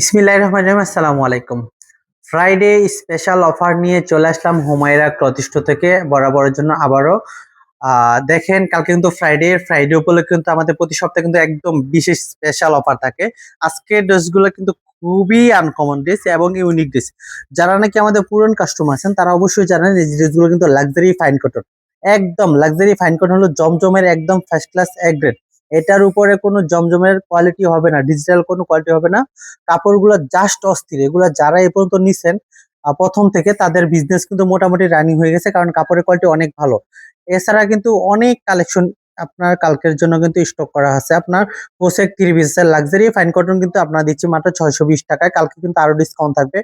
ইসমিল্লাহ রহমান রহিম, আসসালামু আলাইকুম। Friday special offer নিয়ে চলে আসলাম হুমায়রা ক্লতিষ্ঠ থেকে, বরাবরের জন্য আবারও। দেখেন, কালকে কিন্তু ফ্রাইডে ফ্রাইডে উপলক্ষে কিন্তু আমাদের প্রতি সপ্তাহে কিন্তু একদম বিশেষ স্পেশাল অফার থাকে। আজকের ড্রেসগুলো কিন্তু খুবই আনকমন ড্রেস এবং ইউনিক ড্রেস যারা নাকি আমাদের পুরনো কাস্টমার আছেন, তারা অবশ্যই জানেন এই ড্রেসগুলো কিন্তু লাক্সারি ফাইন কটন একদম লাক্সারি ফাইন কটন হলো জমজমের একদম ফার্স্ট ক্লাস এক গ্রেড এটার উপরে কোনো জমজমের কোয়ালিটি হবে না ডিজিটাল কোনো কোয়ালিটি হবে না। কাপড়গুলো জাস্ট অস্থির, এগুলো যারা এ পর্যন্ত নিছেন প্রথম থেকে তাদের বিজনেস কিন্তু মোটামুটি রানিং হয়ে গেছে, কারণ কাপড়ের কোয়ালিটি অনেক ভালো। এছাড়া কিন্তু অনেক কালেকশন আপনার কালকের জন্য কিন্তু স্টক করা আছে। আপনার পোশেক থ্রি পিসের লাক্সারি ফাইন কটন কিন্তু আপনার দিচ্ছি মাত্র ছয়শো বিশ টাকায়, কালকে কিন্তু আরও ডিসকাউন্ট থাকবে।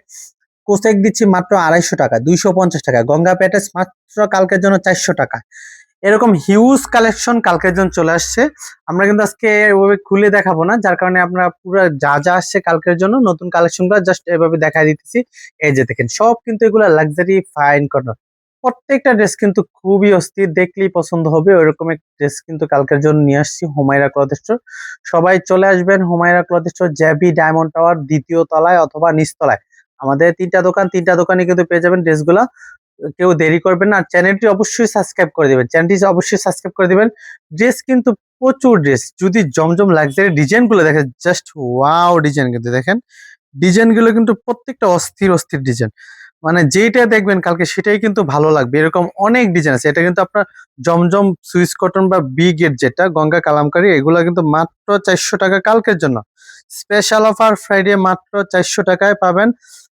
কোসেক দিচ্ছি মাত্র আড়াইশো টাকা দুইশো পঞ্চাশ টাকা গঙ্গা প্যাটেস মাত্র কালকের জন্য চারশো টাকা এরকম হিউজ কালেকশন কালকের জন্য চলে আসছে। আমরা কিন্তু আজকে ওইভাবে খুলে দেখাবো না, যার কারণে আমরা পুরো যা যা আসছে কালকের জন্য নতুন কালেকশনগুলো জাস্ট এভাবে দেখা দিতেছি। এই যে দেখেন, সব কিন্তু এগুলো লাক্সারি ফাইন কটন প্রত্যেকটা ড্রেস কিন্তু খুবই অস্থির, দেখলেই পছন্দ হবে। ওইরকম এক ড্রেস কিন্তু কালকের জন্য নিয়ে আসছি, হুমায়রা ক্লথ স্টোর সবাই চলে আসবেন Humayra cloth store J B diamond tower দ্বিতীয় তলায় অথবা নিচতলায়। আমাদের তিনটা দোকান, তিনটা দোকানে কিন্তু পেয়ে যাবেন ড্রেসগুলো কেউ দেরি করবেন না। চ্যানেলটি অবশ্যই সাবস্ক্রাইব করে দিবেন। চ্যানেলটি অবশ্যই সাবস্ক্রাইব করে দেবেন। ড্রেস কিন্তু প্রচুর ড্রেস যদি জমজম লাক্সারি ডিজাইনগুলো দেখেন জাস্ট ওয়াও ডিজাইন কিন্তু দেখেন। ডিজাইনগুলো কিন্তু প্রত্যেকটা অস্থির অস্থির ডিজাইন মানে যেটা দেখবেন কালকে সেটাই কিন্তু ভালো লাগবে। এরকম অনেক ডিজাইন আছে। এটা কিন্তু আপনার জমজম সুইস কটন বা বি গেট যেটা, গঙ্গা কালামকারী, এগুলো কিন্তু মাত্র চারশো টাকা কালকের জন্য। স্পেশাল অফার ফ্রাইডে মাত্র চারশো টাকায় পাবেন।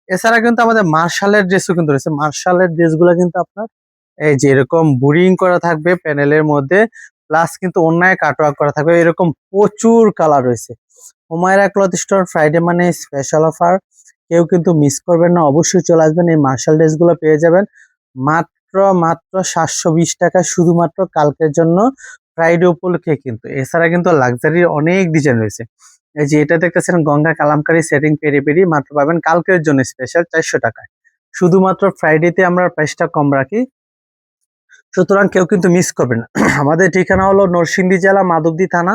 এছাড়া কিন্তু আমাদের মার্শালের ড্রেসও কিন্তু রয়েছে। মার্শালের ড্রেসগুলো কিন্তু আপনার এই যে এরকম বুরিং করা থাকবে প্যানেলের মধ্যে প্লাস কিন্তু অন্যায় কাটওয়ার্ক করা থাকবে। এরকম প্রচুর কালার রয়েছে। হুমায়রা ক্লথ স্টোর ফ্রাইডে মানে স্পেশাল অফার কেউ কিন্তু মিস করবেন না, অবশ্যই চলে আসবেন। এই মার্শাল ড্রেসগুলো পেয়ে যাবেন। মাত্র মাত্র সাতশো বিশ টাকা শুধুমাত্র কালকের জন্য। ফ্রাইডে উপলক্ষে কিন্তু। এছাড়া কিন্তু লাক্সারির অনেক ডিজাইন রয়েছে। এই যে এটা দেখতেছেন গঙ্গা কালামকারি সেটিং পেরি পেরি, মাত্র পাবেন কালকের জন্য স্পেশাল চারশো টাকায়। শুধুমাত্র ফ্রাইডেতে আমরা প্রাইসটা কম রাখি। সুতরাং কেউ কিন্তু মিস করবে না। আমাদের ঠিকানা হলো নরসিংদী জেলা, মাধবদী থানা।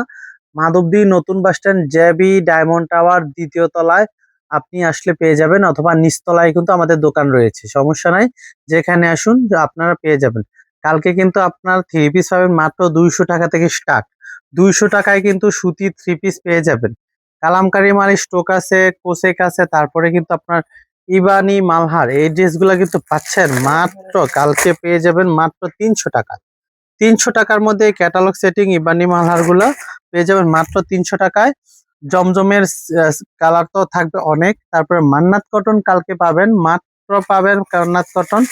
মাধবদী নতুন bus bus stand J B diamond tower, দ্বিতীয় তলায় আপনি আসলে পেয়ে যাবেন, অথবা নিচতলায় কিন্তু আমাদের দোকান রয়েছে। সমস্যা নাই, যেখানে আসুন আপনারা পেয়ে যাবেন। কালকে কিন্তু আপনার থ্রি পিস পাবেন মাত্র দুইশো টাকা থেকে স্টার্ট দুইশো টাকায় কিন্তু সুতি থ্রি পিস পেয়ে যাবেন। কালামকারি মাল, স্টোক আছে, কোসেক আছে, তারপরে কিন্তু আপনার ইবানি মালহার। এই ড্রেসগুলো কিন্তু পাচ্ছেন মাত্র, কালকে পেয়ে যাবেন মাত্র তিনশো টাকা। তিনশো টাকার মধ্যে ক্যাটালগ সেটিং ইবানি মালহারগুলো পেয়ে যাবেন মাত্র তিনশো টাকায়। জমজমের কালার তো থাকবে অনেক। তারপরে মান্নাত কটন কালকে পাবেন, মাত্র পাবেন মান্নাত কটন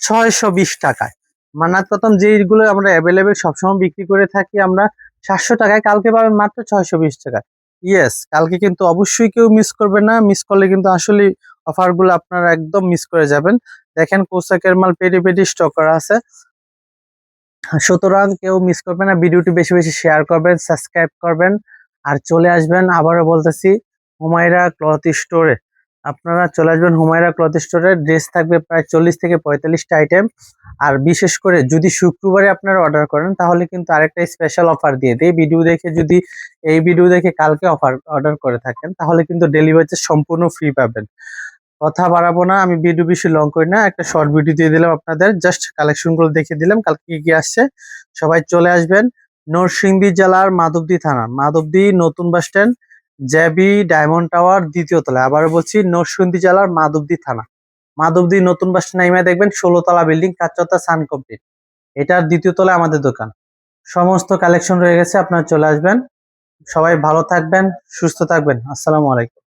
ছয়শো বিশ টাকায়। মান্নাত কটন যেইগুলো আমরা অ্যাভেলেবেল সবসময় বিক্রি করে থাকি, আমরা সাতশো টাকায় কালকে পাবেন মাত্র ছয়শো বিশ টাকায়। ইয়েস কালকে কিন্তু অবশ্যই কেউ মিস করবে না। মিস করলে কিন্তু আসলে অফারগুলো আপনারা একদম মিস করে যাবেন। দেখেন কৌশাকের মাল পেটি পেটি স্টক করা আছে। সুতরাং কেউ মিস করবে না। ভিডিওটি বেশি বেশি শেয়ার করবেন সাবস্ক্রাইব করবেন। আর চলে আসবেন, আবারও বলতেছি, হুমায়রা ক্লথ স্টোরে আপনারা চলে আসবেন হুমায়রা ক্লথ স্টোরে। ড্রেস থাকবে প্রায় চল্লিশ থেকে পঁয়তাল্লিশটা আইটেম আর বিশেষ করে যদি শুক্রবারে আপনারা অর্ডার করেন, তাহলে কিন্তু আরেকটা স্পেশাল অফার দিয়ে দেয় ভিডিও দেখে যদি, এই ভিডিও দেখে কালকে অফার অর্ডার করে থাকেন, তাহলে কিন্তু ডেলিভারি সম্পূর্ণ ফ্রি পাবেন। কথা বাড়াবো না, আমি ভিডিও বেশি লং করি না। একটা শর্ট ভিডিও দিয়ে দিলাম আপনাদের। জাস্ট কালেকশনগুলো দেখিয়ে দিলাম, কালকে কি কি আসছে। সবাই চলে আসবেন নরসিংদী জেলার মাধবদী থানা। মাধবদী নতুন bus stand J B diamond tower দ্বিতীয় তলায়। আবার বলছি, নরসিংদী জেলার মাধবদী থানা। মাধবদী নতুন বাস স্ট্যান্ড নাইমে দেখবেন, ষোলো তলা বিল্ডিং কাচতা সান কমপ্লিট। এটার দ্বিতীয় তলায় আমাদের দোকান। সমস্ত কালেকশন রয়ে গেছে, আপনারা চলে আসবেন। সবাই ভালো থাকবেন, সুস্থ থাকবেন। আসসালামু আলাইকুম।